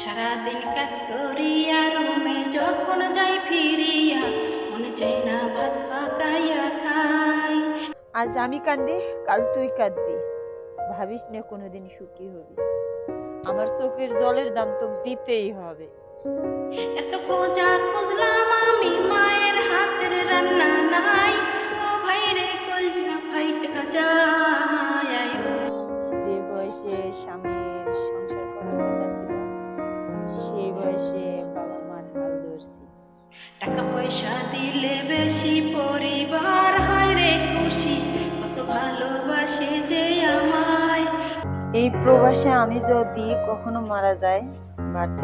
সারাদিন কাজ করিয়া রুমে যখন যাই ফিরিয়া মনে চাই না ভাত পাকাইয়া খাই। আজ আমি কান্দি কাল তুই কাঁদবি। ভাবিস না কোনোদিন সুখী হবি। আমার চোখের জলের দাম তো দিতেই হবে। এত খোঁজা খুঁজলাম আমি মায়ের হাতের রান্না নাই। ও ভাই রে কলজা ফাইটা যায়। টাকা পয়সা দিলে বেশি পরিবার হয় রে খুশি। কত ভালোবাসে যে আমায়। এই প্রবাসে আমি যদি কখনো মারা যায় বাট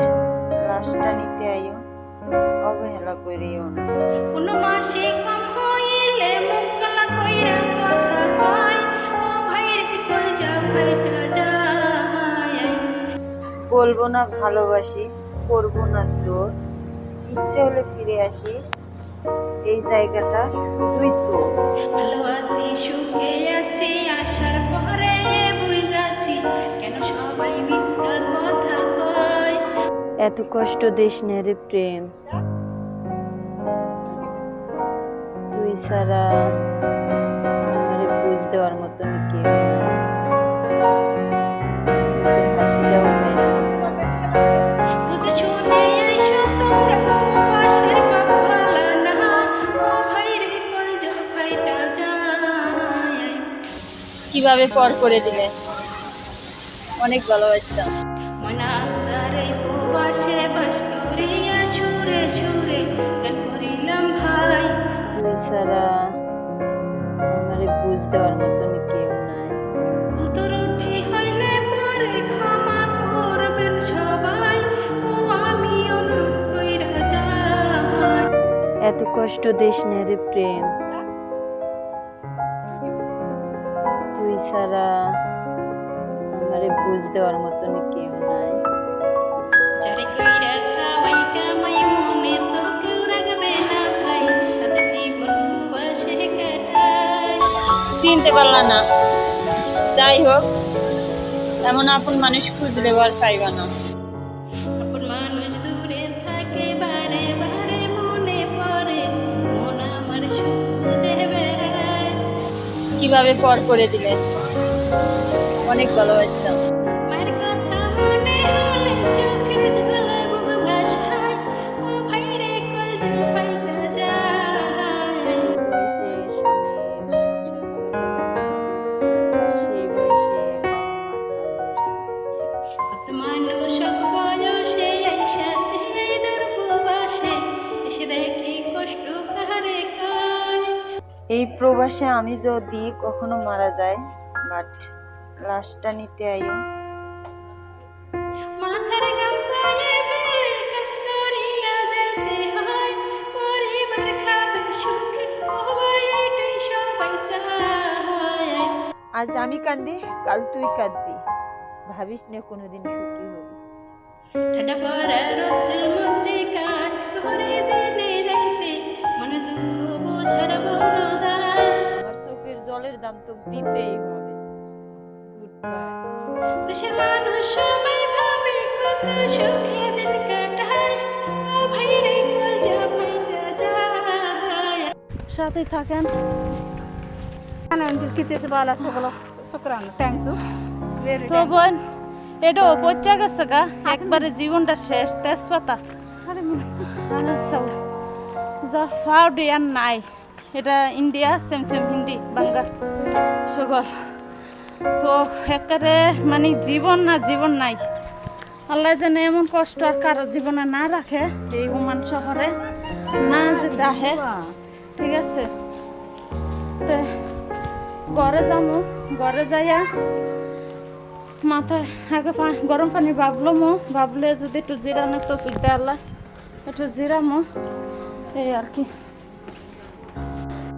লাশটা নিতে আইও অবহেলা করিও না। কোনো মাসে কম হইলে মুখ কালা কইরা কথা কয় ও ভাই রে কলজা ফাইটা যায়। বলব না ভালোবাসি করব না জোর। ইচ্ছে হলে ফিরে আসিস। এই জায়গাটা শুধুই তো। ভালো আছি সুখে আছি আসার পরে বুঝাছি কেন সবাই মিথ্যা কথা কয়? এত কষ্ট দিস না রে প্রেম। তুই ছাড়া আমারে বুঝ দেওয়ার মতন কেউ নাই। কীভাবে পর করে দিলে? অনেক ভালোবাসতাম। মনা তুই ছাড়া আমারে বুঝ দেওয়ার মতন কেউ নাই। উতরটি হইলে পরে ক্ষমা করবেন ছাড়া আমারে বুঝ দেওয়ার মতন কেউ নাই। মনে চিনতে পারলা না। যাই হোক এমন আপন মানুষ খুঁজলে আর পাইবা না। আপন মানুষ দূরে থাকে বারে বারে। কীভাবে পর করে দিলে? অনেক ভালোবাসতাম। এই প্রবাসে আমি যদি কখনো মারা যায় বাট লাশটা নিতে আইও। আজ আমি কান্দি কাল তুই কাঁদবি। ভাবিস না কোনোদিন সুখী হবি। ঠান্ডা পড়া রোদ্রের মধ্যে কাজ করে দিনে রাইতে মনের দুঃখ বোঝার জলের দাম তো দিতেই হবে। দেশের মানুষ সবাই ভাবে কত সুখে দিন কাটায়। ও ভাই রে কলজা যায়। সাথে থাকেন। ইউ তো বোন এটা পচা গেছে গা। একবারে জীবনটা শেষ তেজপাতা। যা ফাউড ইয়ার নাই। এটা India same same Hindi Bangla সকল তো একেবারে মানে জীবন না জীবন নাই। আল্লাহ যেন এমন কষ্ট আর কারও জীবনে না রাখে এই হুমান শহরে, না যে দেখে। ঠিক আছে? তো ঘরে যাব ঘরে যাইয়া মাথায় আগে গরম পানি ভাবলামো ভাবলে যদি একটু জিরানো তো ফিরতে আল্লাহ, একটু জিরামো, এই আর কি।